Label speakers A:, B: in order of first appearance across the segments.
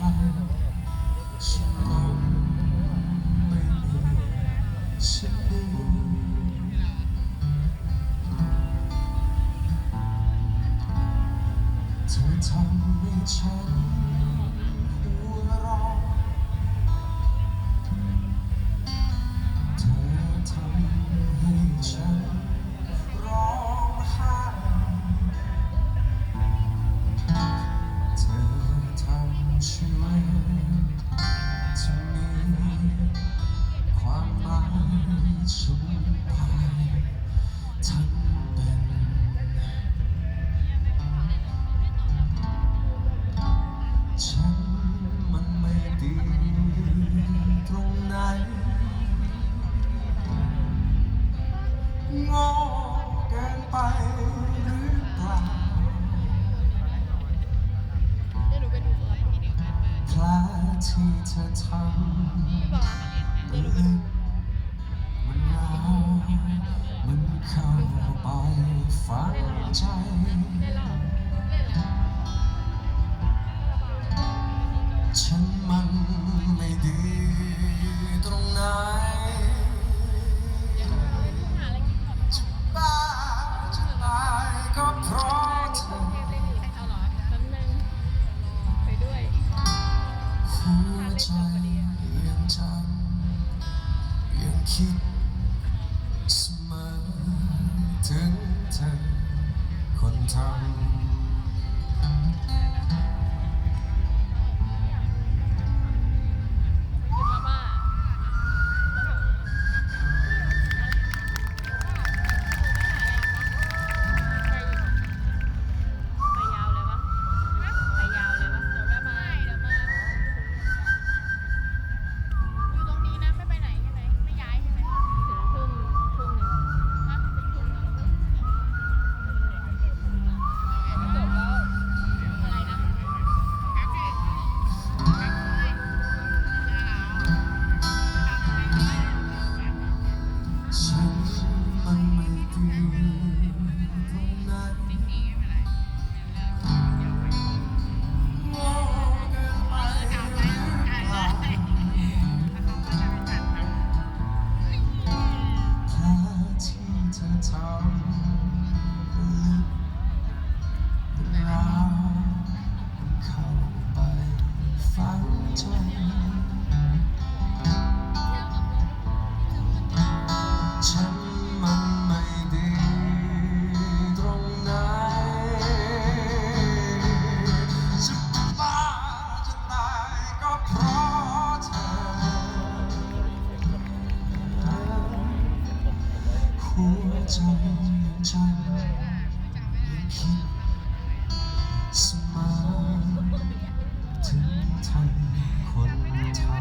A: 爱是我为你心跳珍 เปลาที่เธทำมันร้าวมันเข้าไปฝังใจ ฉัน จยั
B: ง
A: จำยังคิดเสมอถึงเธอคนทำ
C: To talk by
A: ฉันคิดเสมอถึงเธอคนทำ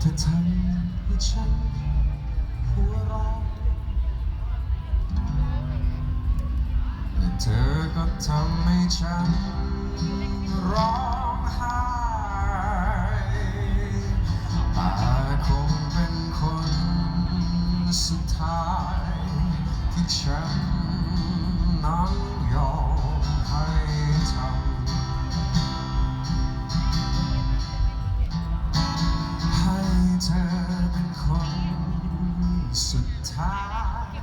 A: เธให้ฉันหัวเราและเธอก็ทำให้ฉันรอ ที่ฉันนั้นยอมให้ทำให้เธอเป็นคนสุดท้าย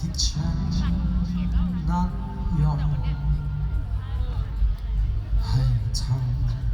A: ที่ฉันนั้นยอมให้ทำ